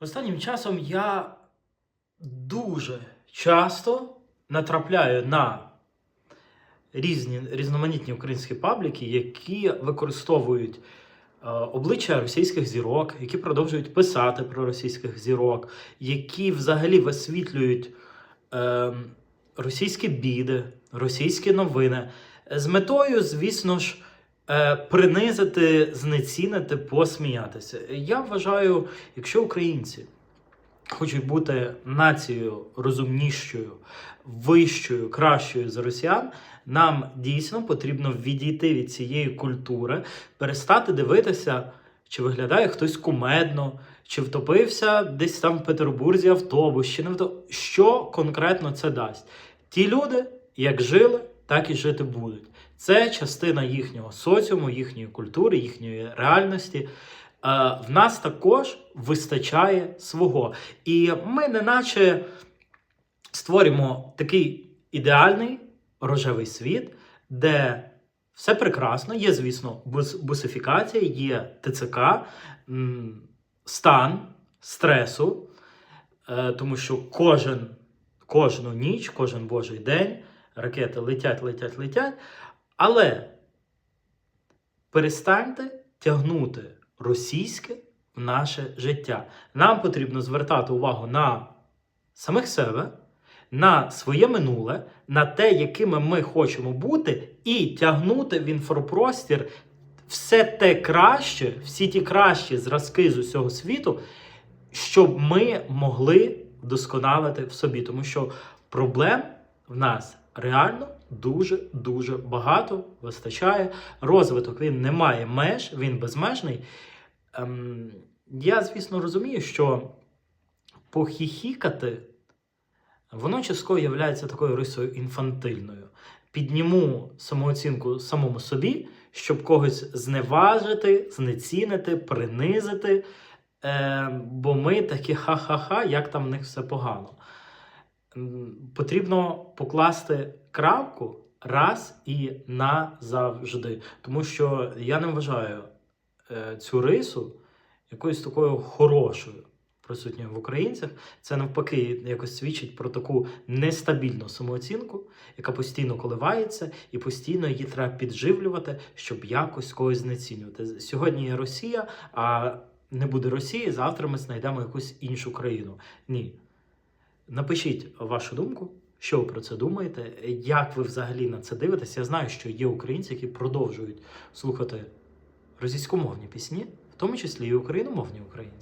Останнім часом я дуже часто натрапляю на різні різноманітні українські пабліки, які використовують е, обличчя російських зірок, які продовжують писати про російських зірок, які взагалі висвітлюють е, російські біди, російські новини. З метою, звісно ж, принизити, знецінити, посміятися. Я вважаю, якщо українці хочуть бути нацією розумнішою, вищою, кращою за росіян, нам дійсно потрібно відійти від цієї культури, перестати дивитися, чи виглядає хтось кумедно, чи втопився десь там в Петербурзі автобус, чи не втоп... що конкретно це дасть. Ті люди, як жили, так і жити будуть. Це частина їхнього соціуму, їхньої культури, їхньої реальності. Е, В нас також вистачає свого. І ми, неначе створюємо такий ідеальний рожевий світ, де все прекрасно. Є, звісно, бус- бусифікація, є ТЦК, стан стресу, е, тому що кожен, кожну ніч, кожен божий день ракети летять, летять, летять. Але перестаньте тягнути російське в наше життя. Нам потрібно звертати увагу на самих себе, на своє минуле, на те, якими ми хочемо бути, і тягнути в інфопростір все те краще, всі ті кращі зразки з усього світу, щоб ми могли вдосконалити в собі. Тому що проблем в нас реально дуже дуже багато вистачає. Розвиток він не має меж, він безмежний. Ем, я, звісно, розумію, що похіхікати воно частково є такою рисою інфантильною. Підніму самооцінку самому собі, щоб когось зневажити, знецінити, принизити. Е, бо ми такі ха-ха-ха, як там в них все погано. Потрібно покласти крапку раз і назавжди. Тому що я не вважаю е, цю рису якоюсь такою хорошою присутньою в українцях. Це навпаки якось свідчить про таку нестабільну самооцінку, яка постійно коливається, і постійно її треба підживлювати, щоб якось когось знецінювати. Сьогодні є Росія, а не буде Росії, завтра ми знайдемо якусь іншу країну. Ні. Напишіть вашу думку, що ви про це думаєте, як ви взагалі на це дивитесь. Я знаю, що є українці, які продовжують слухати російськомовні пісні, в тому числі і україномовні українці.